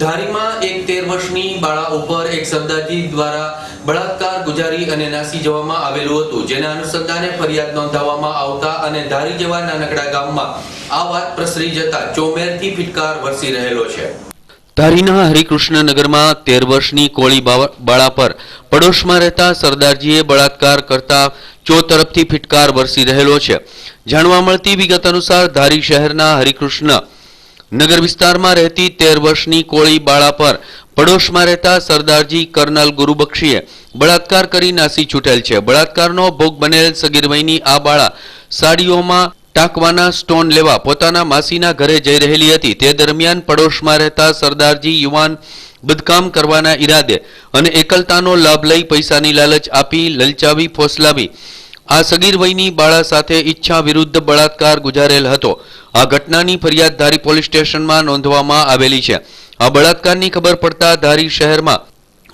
ધારીમાં એક તેર વર્ષની બાળા ઉપર એક સરદારજી દ્વારા બળાત્કાર ગુજારી અને નાસી જવામાં આવેલું હતું, જેના અનુસંધાને ફરિયાદ નોંધાવવામાં આવતા અને ધારી જેવા નાનકડા ગામમાં આ વાત પ્રસરી જતા ચોમેરથી ફિટકાર વરસી રહેલો છે. ધારીના હરિકૃષ્ણનગરમાં તેર વર્ષની કોળી બાળા પર પડોશમાં રહેતા સરદારજીએ બળાત્કાર કરતા ચો તરફથી ફિટકાર વરસી રહેલો છે. જાણવા મળતી વિગત અનુસાર ધારી શહેરના હરિકૃષ્ણ નગર વિસ્તારમાં રહેતી તેર વર્ષની કોળી બાળા પર પડોશમાં રહેતા સરદારજી કર્નલ ગુરુબક્ષીએ બળાત્કાર કરી નાસી છૂટેલ છે. બળાત્કારનો ભોગ બનેલ સગીરભાઈની આ બાળા સાડીઓમાં ટાંકવાના સ્ટોન લેવા પોતાના માસીના ઘરે જઈ રહેલી હતી. તે દરમિયાન પડોશમાં રહેતા સરદારજી યુવાન બદકામ કરવાના ઈરાદે અને એકલતાનો લાભ લઈ પૈસાની લાલચ આપી, લલચાવી, ફોસલાવી આ સગીર બાળા સાથે ઈચ્છા વિરુદ્ધ બળાત્કાર ગુજારેલ હતો. આ ઘટનાની ફરિયાદ ધારી પોલીસ સ્ટેશનમાં નોંધવામાં આવેલી છે. આ બળાત્કારની ખબર પડતા ધારી શહેરમાં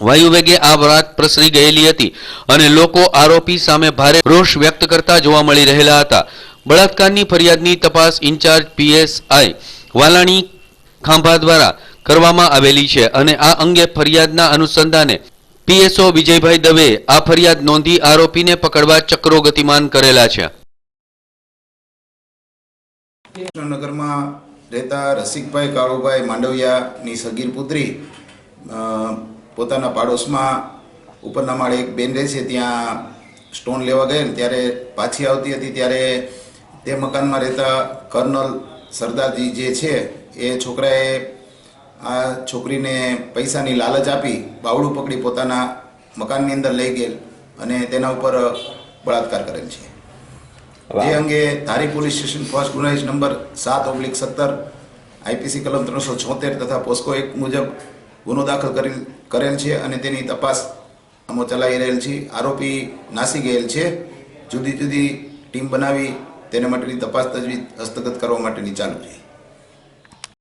વાયુવેગે આ વાત પ્રસરી ગયેલી હતી અને લોકો આરોપી સામે ભારે રોષ વ્યક્ત કરતા જોવા મળી રહેલા હતા. બળાત્કારની ફરિયાદની તપાસ ઇન્ચાર્જ પીએસઆઈ વાલાણી ખાંભા દ્વારા કરવામાં આવેલી છે અને આ અંગે ફરિયાદના અનુસંધાને પીએસઓ વિજયભાઈ દવે આ ફરિયાદ નોંધી આરોપીને પકડવા ચક્રો ગતિમાન કરેલા છે. કૃષ્ણનગરમાં રહેતા રસિકભાઈ કાળુભાઈ માંડવિયાની સગીર પુત્રી પોતાના પાડોશમાં ઉપરના માળે એક બેન રહે છે ત્યાં સ્ટોન લેવા ગયેલ ત્યારે પાછી આવતી હતી ત્યારે તે મકાનમાં રહેતા કર્નલ સરદારજી જે છે, એ છોકરાએ આ છોકરીને પૈસાની લાલચ આપી બાવડું પકડી પોતાના મકાનની અંદર લઈ ગયેલ અને તેના ઉપર બળાત્કાર કરેલ છે. જે અંગે ધારી પોલીસ સ્ટેશન ફર્સ્ટ ગુનાઇસ નંબર સાત ઓબ્લિક સત્તર આઈપીસી કલમ ત્રણસો છોતેર તથા પોસ્કો એક મુજબ ગુનો દાખલ કરેલ કરેલ છે અને તેની તપાસ અમો ચલાવી રહેલ છે. આરોપી નાસી ગયેલ છે. જુદી જુદી ટીમ બનાવી તેને માટેની તપાસ તજવીજ હસ્તગત કરવા માટેની ચાલુ છે.